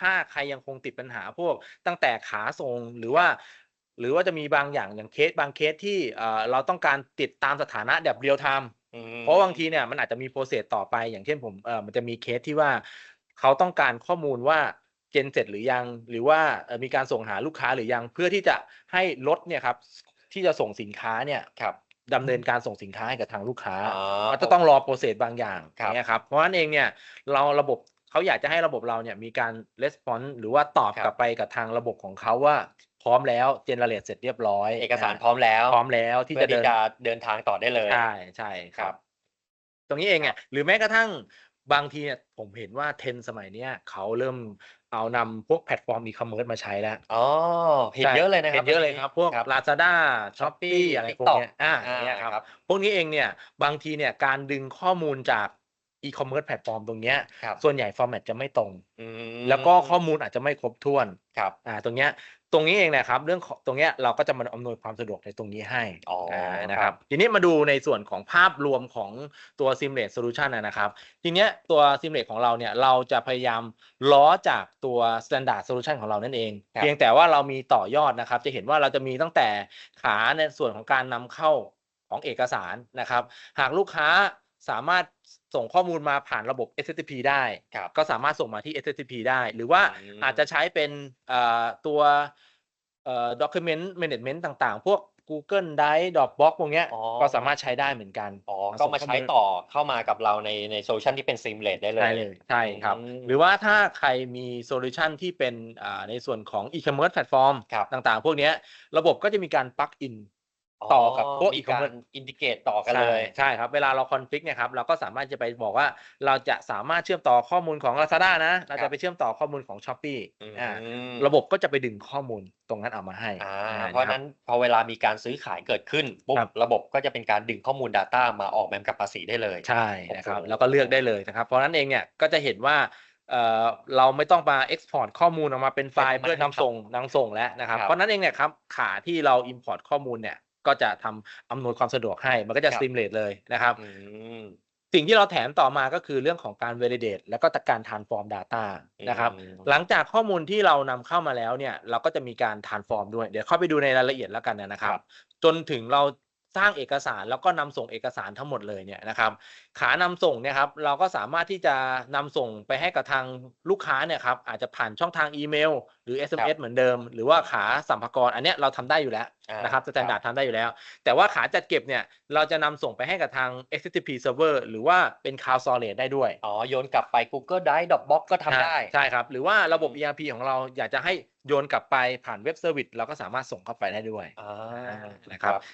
ถ้าใครยังคงติดปัญหาพวกตั้งแต่ขาส่งหรือว่า หรือว่าจะมีบางอย่างอย่างเคสบางเคสที่เอ่อเราต้องการติดตามสถานะแบบเรียลไทม์อืมเพราะบางทีเนี่ยมันอาจจะมีโปรเซสต่อไป อย่างเช่นผมเอ่อมันจะมีเคสที่ว่าเขาต้องการข้อมูลว่าเจนเสร็จหรือยัง หรือว่าเอ่อมีการส่งหาลูกค้าหรือยัง เพื่อที่จะให้รถเนี่ยครับที่จะส่งสินค้าเนี่ยครับดำเนินการส่งสินค้าให้กับทางลูกค้าอ๋อก็จะต้องรอโปรเซสบางอย่างครับเนี่ยครับเพราะฉะนั้นเองเนี่ยเราระบบ เขาอยากจะให้ระบบเราเนี่ยมีการレスปอนส์หรือว่าตอบครับกลับไปกับทางระบบของเขาว่าพร้อมแล้วเจเนเรตเสร็จเรียบร้อย เอกสารนะพร้อมแล้ว พร้อมแล้วที่เพื่จะอเดิที่นจะเดินทางต่อได้เลย ใช่ใช่คครัรับบตรงนี้เองเนี่ยหรือแม้กระทั่งบางทีเนี่ยผมเห็นว่าเทรนด์สมัยเนี้ยเขาเริ่มเอานำพวกแพลตฟอร์มอีคอมเมิร์ซมาใช้แล้วอ๋อเห็นใช่เยอะเลยนะครับเห็นเยอะเลยครับ พวกครับ Lazada Shopee Shopee อะไรพวก TikTok เนี้ยอ่าอ่าเนี่ยครับครับ พวกนี้เองเนี่ยบางทีเนี่ยการดึงข้อมูลจาก อีคอมเมิร์ซแพลตฟอร์มตรงเนี้ยครับส่วนใหญ่ฟอร์แมตจะไม่ตรงอืมแล้วก็ข้อมูลอาจจะไม่ครบถ้วนครับอ่าตรงเนี้ยตรงนี้เองนะครับ เรื่องของตรงเนี้ยเราก็จะมาอำนวยความสะดวกในตรงนี้ให้อ๋ออ่านะคครัรับบทีนี้มาดูในส่วนของภาพรวมของตัว Seamless Solution นะนะครับ ทีเนี้ยตัว Seamless ของเราเนี่ยเราจะพยายามล้อจากตัว Standard Solution ของเรานั่นเองครับเพียงแต่ว่าเรามีต่อยอดนะครับ จะเห็นว่าเราจะมีตั้งแต่ขาในส่วนของการนำเข้าของเอกสารนะครับ หากลูกค้า สามารถส่งข้อมูลมาผ่านระบบ SSP ได้ครับก็สามารถส่งมาที่ SSP ได้ หรือว่าอืมอาจจะใช้เป็นเอ่อตัวเอ่อ document management ต่างๆ พวก Google Drive Dropbox พวกเนี้ยอ๋อก็สามารถใช้ได้เหมือนกันอ๋อส่ก็งมาข้ใช้ลต่อเข้ามากับเราในในโซลูชันที่เป็นซิมเลตได้เลย ได้เลย ใช่ครับอืมหรือว่าถ้าใครมีโซลูชันที่เป็นอ่าในส่วนของ e-commerce platform ครับต่างๆ พวกเนี้ยระบบก็จะมีการ plug in ต่อกับพวกมี e-commerce การอินดิเกตต่อกันเลยใช่ใช่ครับ เวลาเราคอนฟิกเนี่ยครับ เราก็สามารถจะไปบอกว่าเราจะสามารถเชื่อมต่อข้อมูลของ Lazada นะ เราครัจะบไปเชื่อมต่อข้อมูลของ Shopee อืมอ่าระบบก็จะไปดึงข้อมูลตรงนั้นเอามาให้อ่าอ่เพราะฉะนั้นพอเวลามีการซื้อขายเกิดขึ้นปุ๊บครับระบบก็จะเป็นการดึงข้อมูล Data มาออกแบบกับภาษีได้เลยใช่นะครับโอ้โหแล้วก็เลือกได้เลยนะครับเพราะฉะนั้นเองเนี่ยก็จะเห็นว่าเอ่อเราไม่ต้องมา export ข้อมูลออกมาเป็นไฟล์เป็นเพื่อนำส่งนำส่งแล้วนะครับครับเพราะฉะนั้นเองเนี่ยครับขาที่เรา import ข้อมูลเนี่ย ก็จะทำอำนวยความสะดวกให้ มันก็จะครับ stimulate เลยนะครับอืมสิ่งที่เราแถมต่อมาก็คือเรื่องของการ validate แล้วก็การ transform data นะครับอืมหลังจากข้อมูลที่เรานำเข้ามาแล้วเนี่ย เราก็จะมีการ transform ด้วย เดี๋ยวเข้าไปดูในรายละเอียดแล้วกันนะครับครับจนถึงเรา สร้างเอกสารแล้วก็นำส่งเอกสารทั้งหมดเลยเนี่ยนะครับ ขานำส่งเนี่ยครับเราก็สามารถที่จะนำส่งไปให้กับทางลูกค้าเนี่ยครับอาจจะผ่านช่องทางอีเมล หรือ SMS เหมือนเดิม หรือว่าขาสัมภาระอันเนี้ยเราทำได้อยู่แล้วอ่านนะครับสแตนดาร์ดครับทำได้อยู่แล้ว แต่ว่าขาจัดเก็บเนี่ยเราจะนำส่งไปให้กับทาง HTTP server หรือว่าเป็น cloud storage ได้ด้วย อ๋อ โยนกลับไป Google Drive Dropbox ก็ทำได้ ใช่ครับ หรือว่าระบบอืม ERP ของเราอยากจะให้โยนกลับไปผ่านเว็บเซอร์วิสเราก็สามารถส่งเข้าไปได้ด้วยอ่านะครับ